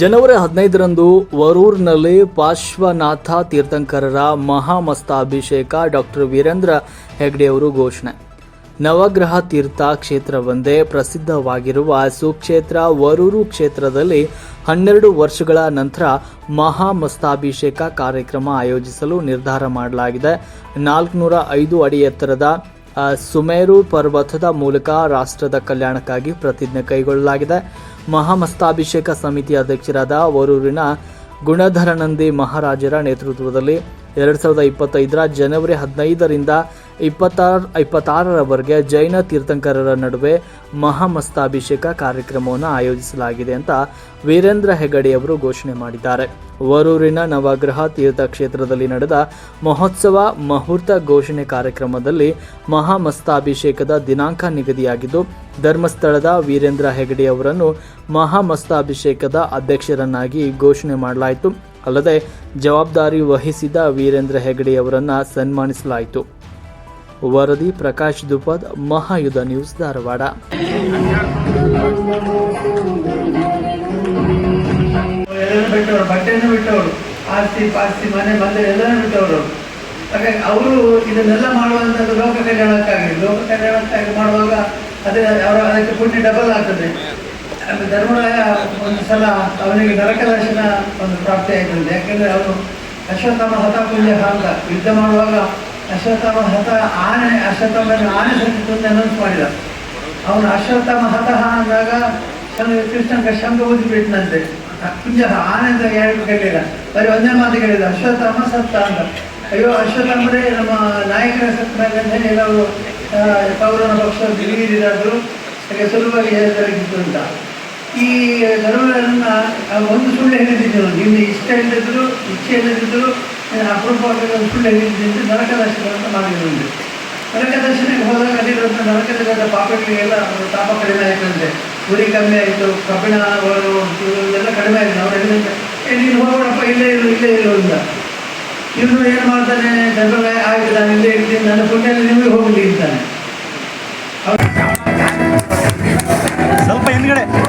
ಜನವರಿ ಹದಿನೈದರಂದು ವರೂರ್ನಲ್ಲಿ ಪಾರ್ಶ್ವನಾಥ ತೀರ್ಥಂಕರರ ಮಹಾಮಸ್ತಾಭಿಷೇಕ ಡಾಕ್ಟರ್ ವೀರೇಂದ್ರ ಹೆಗ್ಡೆಯವರು ಘೋಷಣೆ. ನವಗ್ರಹ ತೀರ್ಥ ಕ್ಷೇತ್ರವೆಂದೇ ಪ್ರಸಿದ್ಧವಾಗಿರುವ ಸುಕ್ಷೇತ್ರ ವರೂರು ಕ್ಷೇತ್ರದಲ್ಲಿ ಹನ್ನೆರಡು ವರ್ಷಗಳ ನಂತರ ಮಹಾಮಸ್ತಾಭಿಷೇಕ ಕಾರ್ಯಕ್ರಮ ಆಯೋಜಿಸಲು ನಿರ್ಧಾರ ಮಾಡಲಾಗಿದೆ. ನಾಲ್ಕುನೂರ ಐದು ಅಡಿ ಎತ್ತರದ ಸುಮೇರು ಪರ್ವತದ ಮೂಲಕ ರಾಷ್ಟ್ರದ ಕಲ್ಯಾಣಕ್ಕಾಗಿ ಪ್ರತಿಜ್ಞೆ ಕೈಗೊಳ್ಳಲಾಗಿದೆ. ಮಹಾಮಸ್ತಾಭಿಷೇಕ ಸಮಿತಿ ಅಧ್ಯಕ್ಷರಾದ ವರೂರಿನ ಗುಣಧರನಂದಿ ಮಹಾರಾಜರ ನೇತೃತ್ವದಲ್ಲಿ ಎರಡು ಸಾವಿರದ ಇಪ್ಪತ್ತೈದರ ಜನವರಿ ಹದಿನೈದರಿಂದ ಇಪ್ಪತ್ತಾರ, ಇಪ್ಪತ್ತಾರರವರೆಗೆ ಜೈನ ತೀರ್ಥಂಕರರ ನಡುವೆ ಮಹಾಮಸ್ತಾಭಿಷೇಕ ಕಾರ್ಯಕ್ರಮವನ್ನು ಆಯೋಜಿಸಲಾಗಿದೆ ಅಂತ ವೀರೇಂದ್ರ ಹೆಗಡೆಯವರು ಘೋಷಣೆ ಮಾಡಿದ್ದಾರೆ. ವರೂರಿನ ನವಗ್ರಹ ತೀರ್ಥ ಕ್ಷೇತ್ರದಲ್ಲಿ ನಡೆದ ಮಹೋತ್ಸವ ಮುಹೂರ್ತ ಘೋಷಣೆ ಕಾರ್ಯಕ್ರಮದಲ್ಲಿ ಮಹಾಮಸ್ತಾಭಿಷೇಕದ ದಿನಾಂಕ ನಿಗದಿಯಾಗಿದ್ದು, ಧರ್ಮಸ್ಥಳದ ವೀರೇಂದ್ರ ಹೆಗಡೆ ಅವರನ್ನು ಮಹಾಮಸ್ತಾಭಿಷೇಕದ ಅಧ್ಯಕ್ಷರನ್ನಾಗಿ ಘೋಷಣೆ ಮಾಡಲಾಯಿತು. ಅಲ್ಲದೆ ಜವಾಬ್ದಾರಿ ವಹಿಸಿದ ವೀರೇಂದ್ರ ಹೆಗಡೆ ಅವರನ್ನು ಸನ್ಮಾನಿಸಲಾಯಿತು. ವರದಿ ಪ್ರಕಾಶ್ ದುಪದ್, ಮಹಾಯುಧ ನ್ಯೂಸ್ ಧಾರವಾಡ. ಬಿಟ್ಟವರು ಆಸ್ತಿ ಪಾಸ್ತಿ ಮನೆ ಮಂದಿರ ಎಲ್ಲರೂ ಬಿಟ್ಟವರು. ಅವರು ಇದನ್ನೆಲ್ಲ ಮಾಡುವಂತದ್ದು ಲೋಕ ಕಲ್ಯಾಣಕ್ಕಾಗಿ. ಲೋಕ ಕಲ್ಯಾಣಕ್ಕಾಗಿ ಮಾಡುವಾಗ ಅದೇ ಅವರ ಅದಕ್ಕೆ ಪುಣ್ಯ ಡಬಲ್ ಆಗ್ತದೆ. ಅದು ಧರ್ಮರಾಯ ಒಂದು ಸಲ ಅವನಿಗೆ ನರಕದರ್ಶನ ಒಂದು ಪ್ರಾಪ್ತಿ ಆಯ್ತದೆ ಯಾಕೆಂದ್ರೆ ಅವನು ಅಶ್ವತ್ಥಾಮ ಹತ ಪುಣ್ಯ ಅಂತ ಯುದ್ಧ ಮಾಡುವಾಗ ಅಶ್ವತ್ಥಾಮ ಹತ ಆನೆ ಅಶ್ವತ್ಥಾಮನ ಆನೆ ಸತ್ತಿತ್ತು ಅನೌನ್ಸ್ ಮಾಡಿದ. ಅವನು ಅಶ್ವತ್ಥಾಮ ಹತಃ ಅಂದಾಗ ಕೃಷ್ಣಂಗೆ ಶಂಕ ಬುದ್ಧಿ ಬಿಟ್ಟನಂತೆ ಪುಂಜ ಆನೆ ಅಂತ ಎರಡು ಕೇಳಿಲ್ಲ. ಬರೀ ಒಂದೇ ಮಾತು ಕೇಳಿದ ಅಶ್ವತ್ಥಾಮ ಸತ್ತ ಅಂತ ಅಯ್ಯೋ ಅಶ್ವತ್ಥಾಮರೇ ನಮ್ಮ ನಾಯಕರ ಸತ್ತ ಅಂತ ಹೇಳಿ ಎಲ್ಲವರು ಆ, ಕೌರವನ ಪಕ್ಷ ಹಾಗೆ ಸುಲಭವಾಗಿ ಅಂತ. ಈ ಧರ್ಮಗಳನ್ನ ಒಂದು ಸುಳ್ಳು ಹೇಳಿದ್ರು ನಿನ್ನ ಇಷ್ಟ ಇಲ್ಲದಿದ್ದರು ಇಚ್ಛೆ ಇಲ್ಲದಿದ್ದರು ಅಪರೂಪವಾಗಿ ಒಂದು ಸುಳ್ಳು ಹೇಳಿದ್ದು ನರಕ ದರ್ಶನ ಅಂತ ಮಾಡಿದ್ರು ನರಕ ದರ್ಶನಕ್ಕೆ ಹೋದಾಗ ಅಲ್ಲಿರುವಂಥ ನರಕದಲ್ಲಿದ್ದ ಪಾಪಗಳಿಗೆಲ್ಲ ತಾಪ ಕಡಿಮೆ ಆಯಿತಂತೆ. ಗುರಿ ಕಮ್ಮಿ ಆಯಿತು, ಕಬ್ಬಿಣ ಇವೆಲ್ಲ ಕಡಿಮೆ ಆಯಿತು. ಅವ್ರು ಹೇಳಿದಂತೆ, ಏ, ನೀನು ಹೋಗೋಣಪ್ಪ, ಇಲ್ಲೇ ಇರು ಇಲ್ಲೇ ಇರು ಅಂತ. ಇವನು ಏನು ಮಾಡ್ತಾನೆ ಧರ್ಮ ಆಯಿತು ನಾನು ಇಲ್ಲೇ ಇರ್ತೀನಿ, ನನ್ನ ಪುಣ್ಯದಲ್ಲಿ ನಿಮಗೆ ಹೋಗಲಿ ಅಂತಾನೆ. ಸ್ವಲ್ಪ ಹಿಂದ್ಗಡೆ.